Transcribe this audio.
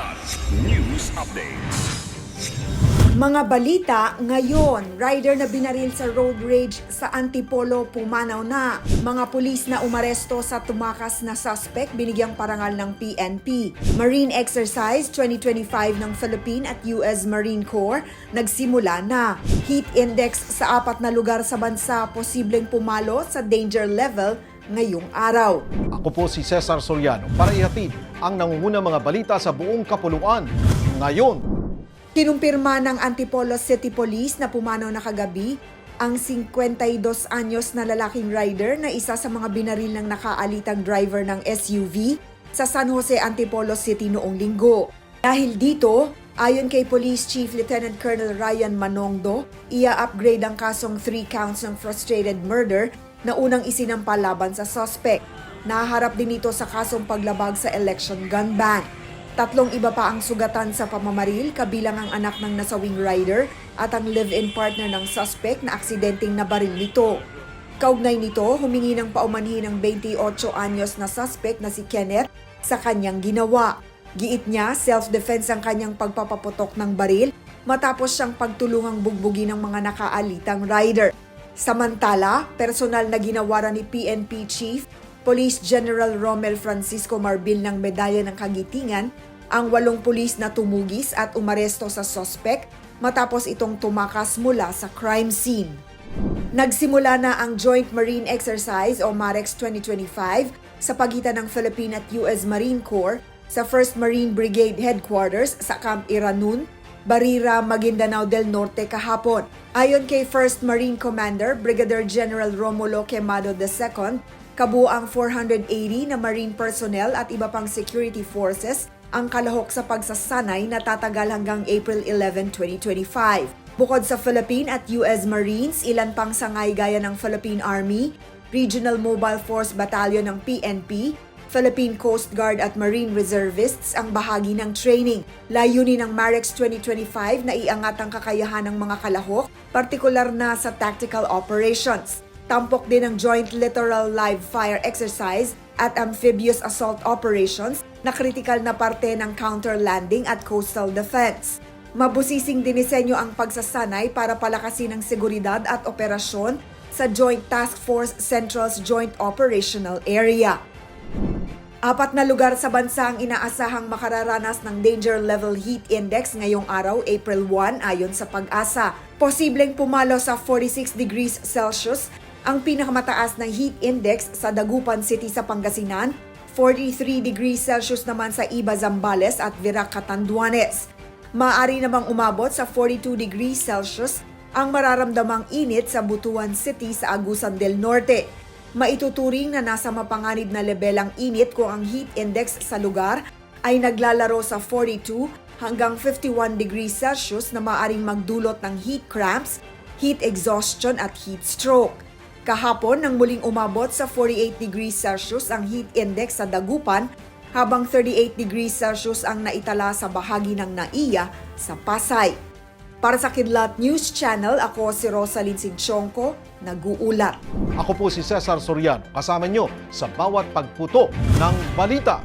Kidlat News Updates. Mga balita ngayon, rider na binaril sa road rage sa Antipolo pumanaw na. Mga pulis na umaresto sa tumakas na suspect binigyang parangal ng PNP. Marine Exercise 2025 ng Philippine at US Marine Corps nagsimula na. Heat index sa apat na lugar sa bansa posibleng pumalo sa danger level ngayong araw. Ako po si Cesar Soriano para ihatid ang nangungunang mga balita sa buong kapuluan. Ngayon, Kinumpirma ng Antipolo City Police na pumanaw na kagabi ang 52 anyos na lalaking rider na isa sa mga binaril ng nakaalitang driver ng SUV sa San Jose, Antipolo City noong linggo. Dahil dito, ayon kay Police Chief Lieutenant Colonel Ryan Manongdo, ia-upgrade ang kasong 3 counts ng frustrated murder na unang isinampa laban sa suspect. Naharap din ito sa kasong paglabag sa election gun ban. Tatlong iba pa ang sugatan sa pamamaril kabilang ang anak ng nasawing rider at ang live-in partner ng suspect na aksidenteng nabaril nito. Kaugnay nito, humingi ng paumanhin ng 28 anyos na suspect na si Kenneth sa kanyang ginawa. Giit niya, self-defense ang kanyang pagpapaputok ng baril matapos siyang pagtulungang bugbugin ng mga nakaalitang rider. Samantala, personal na ginawaran ni PNP Chief Police General Romel Francisco Marbil ng Medalya ng Kagitingan ang walong pulis na tumugis at umaresto sa suspect matapos itong tumakas mula sa crime scene. Nagsimula na ang Joint Marine Exercise o MAREX 2025 sa pagitan ng Philippine at US Marine Corps sa 1st Marine Brigade Headquarters sa Camp Iranun, Barira, Maguindanao del Norte kahapon. Ayon kay 1st Marine Commander Brigadier General Romulo Quemado II, kabuang 480 na marine personnel at iba pang security forces ang kalahok sa pagsasanay na tatagal hanggang April 11, 2025. Bukod sa Philippine at US Marines, ilan pang sangay gaya ng Philippine Army, Regional Mobile Force Battalion ng PNP, Philippine Coast Guard at Marine Reservists ang bahagi ng training. Layunin ng MAREX 2025 na iangat ang kakayahan ng mga kalahok, partikular na sa tactical operations. Tampok din ang Joint Littoral Live Fire Exercise at Amphibious Assault Operations na kritikal na parte ng counter-landing at coastal defense. Mabusising dinisenyo ang pagsasanay para palakasin ang seguridad at operasyon sa Joint Task Force Central's Joint Operational Area. Apat na lugar sa bansa ang inaasahang makararanas ng Danger Level Heat Index ngayong araw, April 1, ayon sa pag-asa. Posibleng pumalo sa 46 degrees Celsius ang pinakamataas na heat index sa Dagupan City sa Pangasinan, 43 degrees Celsius naman sa Iba, Zambales at Virac, Catanduanes. Maaari namang umabot sa 42 degrees Celsius ang mararamdamang init sa Butuan City sa Agusan del Norte. Maituturing na nasa mapanganib na level ang init kung ang heat index sa lugar ay naglalaro sa 42 hanggang 51 degrees Celsius na maaring magdulot ng heat cramps, heat exhaustion at heat stroke. Kahapon nang muling umabot sa 48 degrees Celsius ang heat index sa Dagupan habang 38 degrees Celsius ang naitala sa bahagi ng Naiya sa Pasay. Para sa Kidlat News Channel, ako si Rosalyn Sinchonko, nag-uulat. ako po si Cesar Soriano kasama nyo sa bawat pagputo ng balita.